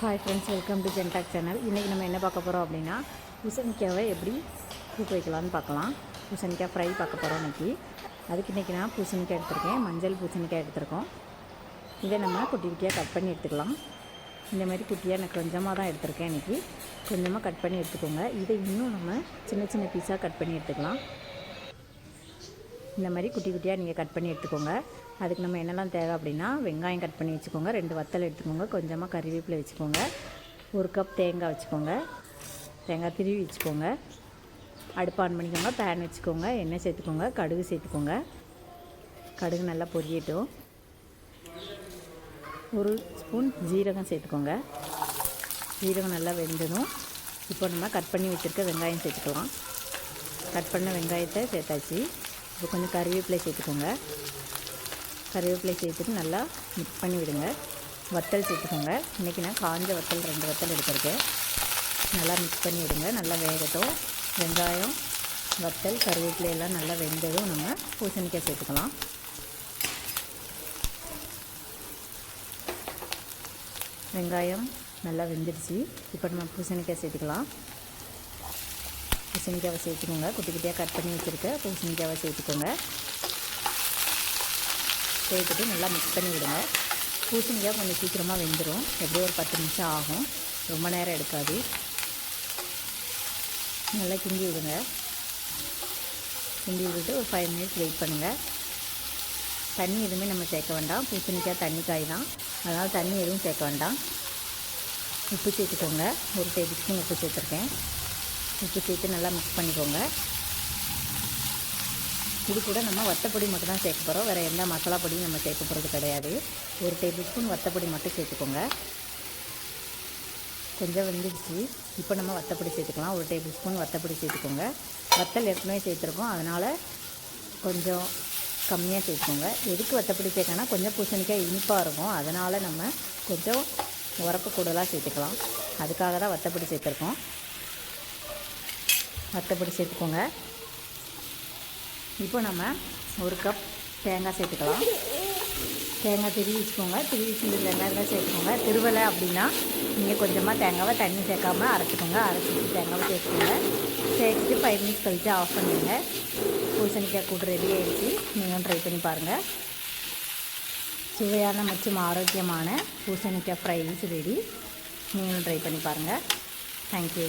Hi friends welcome to ஜென்டாக் channel இன்றைக்கி நம்ம என்ன பார்க்க போகிறோம் அப்படின்னா பூசணிக்காவை எப்படி கூட்டு வைக்கலாம்னு பார்க்கலாம். பூசணிக்காய் ஃப்ரை பார்க்க போகிறோம் இன்றைக்கி அதுக்கு இன்றைக்கி நான் பூசணிக்காய் எடுத்திருக்கேன். மஞ்சள் பூசணிக்காய் எடுத்திருக்கோம். இதை நம்ம குட்டி குட்டியாக கட் பண்ணி எடுத்துக்கலாம். இந்த மாதிரி குட்டியாக நான் கொஞ்சமாக தான் எடுத்திருக்கேன் இன்றைக்கி கொஞ்சமாக கட் பண்ணி எடுத்துக்கோங்க. இதை இன்னும் நம்ம சின்ன சின்ன பீஸாக கட் பண்ணி எடுத்துக்கலாம். இந்த மாதிரி குட்டி குட்டியாக நீங்கள் கட் பண்ணி எடுத்துக்கோங்க. அதுக்கு நம்ம என்னெல்லாம் தேவை அப்படின்னா வெங்காயம் கட் பண்ணி வச்சுக்கோங்க. ரெண்டு வத்தல் எடுத்துக்கோங்க. கொஞ்சமாக கறிவேப்பிலை வச்சுக்கோங்க. ஒரு கப் தேங்காய் வச்சுக்கோங்க. தேங்காய் திருவி வச்சுக்கோங்க. அடுப்பு ஆன் பண்ணிக்கோங்க. பேன் வச்சுக்கோங்க. எண்ணெய் சேர்த்துக்கோங்க. கடுகு சேர்த்துக்கோங்க. கடுகு நல்லா பொரியட்டும். ஒரு ஸ்பூன் ஜீரகம் சேர்த்துக்கோங்க. ஜீரகம் நல்லா வெந்ததும் இப்போ நம்ம கட் பண்ணி வச்சுருக்க வெங்காயம் சேர்த்துக்கலாம். கட் பண்ண வெங்காயத்தை சேர்த்தாச்சு. இப்போ கொஞ்சம் கறிவேப்பிலை சேர்த்துக்கோங்க. கறிவேப்பிலை சேர்த்துட்டு நல்லா மிக்ஸ் பண்ணி விடுங்க வத்தல் சேர்த்துக்கோங்க. இன்றைக்கி நான் காஞ்ச வத்தல் ரெண்டு வத்தல் எடுத்துருக்கு நல்லா மிக்ஸ் பண்ணி விடுங்க நல்லா வேகட்டும். வெங்காயம் வத்தல் கருவேப்பிலை எல்லாம் நல்லா வெந்ததும் நம்ம பூசணிக்காய் சேர்த்துக்கலாம். வெங்காயம் நல்லா வெந்துடுச்சு. இப்போ நம்ம பூசணிக்காய் சேர்த்துக்கலாம். பூசணிக்காவை சேர்த்துக்கோங்க குட்டி குட்டியாக கட் பண்ணி வச்சுருக்க. பூசணிக்காவை சேர்த்துக்கோங்க சேர்த்துட்டு நல்லா மிக்ஸ் பண்ணி விடுங்க. பூசணிக்காய் கொஞ்சம் சீக்கிரமாக வெந்துடும் எப்படியும் ஒரு பத்து நிமிஷம் ஆகும். ரொம்ப நேரம் எடுக்காது. நல்லா கிண்டி விடுங்க. கிண்டி விட்டுட்டு ஒரு ஃபைவ் மினிட்ஸ் வெயிட் பண்ணுங்கள் தண்ணி எதுவுமே நம்ம சேர்க்க வேண்டாம். பூசணிக்காய் தண்ணி காய் தான். அதனால் தண்ணி எதுவும் சேர்க்க வேண்டாம். உப்பு சேர்த்துக்கோங்க. ஒரு டேபிள் ஸ்பூன் உப்பு சேர்த்துருக்கேன். உப்பு சேர்த்து நல்லா மிக்ஸ் பண்ணிக்கோங்க. இது கூட நம்ம வத்தப்பொடி மட்டும் தான் சேர்க்க போகிறோம் வேறு எந்த மசாலா பொடியும் நம்ம சேர்க்க போகிறது கிடையாது. ஒரு டேபிள் ஸ்பூன் வத்தப்பொடி மட்டும் சேர்த்துக்கோங்க. கொஞ்சம் வந்துடுச்சு. இப்போ நம்ம வத்தப்பொடி சேர்த்துக்கலாம். ஒரு டேபிள் ஸ்பூன் வத்தப்பொடி சேர்த்துக்கோங்க. வத்தல் ஏற்கனவே சேர்த்துருக்கோம். அதனால் கொஞ்சம் கம்மியாக சேர்த்துக்கோங்க. எதுக்கு வத்தப்பொடி சேர்க்கனா கொஞ்சம் பூசணிக்காய் இனிப்பாக இருக்கும். அதனால் நம்ம கொஞ்சம் உரப்பு கூடுதலாக சேர்த்துக்கலாம். அதுக்காக தான் வத்தப்பொடி சேர்த்துருக்கோம். வத்தப்பொடி சேர்த்துக்கோங்க. இப்போ நம்ம ஒரு கப் தேங்காய் சேர்த்துக்கலாம். தேங்காய் திருவி வச்சுக்கோங்க. திருவி வச்சு வெங்காயம் சேர்த்துக்கோங்க. திருவலை அப்படின்னா நீங்கள் கொஞ்சமாக தேங்காவை தண்ணி சேர்க்காம அரைச்சிக்கோங்க. அரைச்சிட்டு தேங்காவை சேர்த்துக்கோங்க. சேர்த்துட்டு ஃபைவ் மினிட்ஸ் கழித்து ஆஃப் பண்ணிடுங்க. பூசணிக்காய் கூட்டு ரெடி ஆகிடுச்சு நீங்களும் ட்ரை பண்ணி பாருங்கள் சுவையான மற்றும் ஆரோக்கியமான பூசணிக்காய் ஃப்ரை ரெடி நீங்களும் ட்ரை பண்ணி பாருங்கள் தேங்க்யூ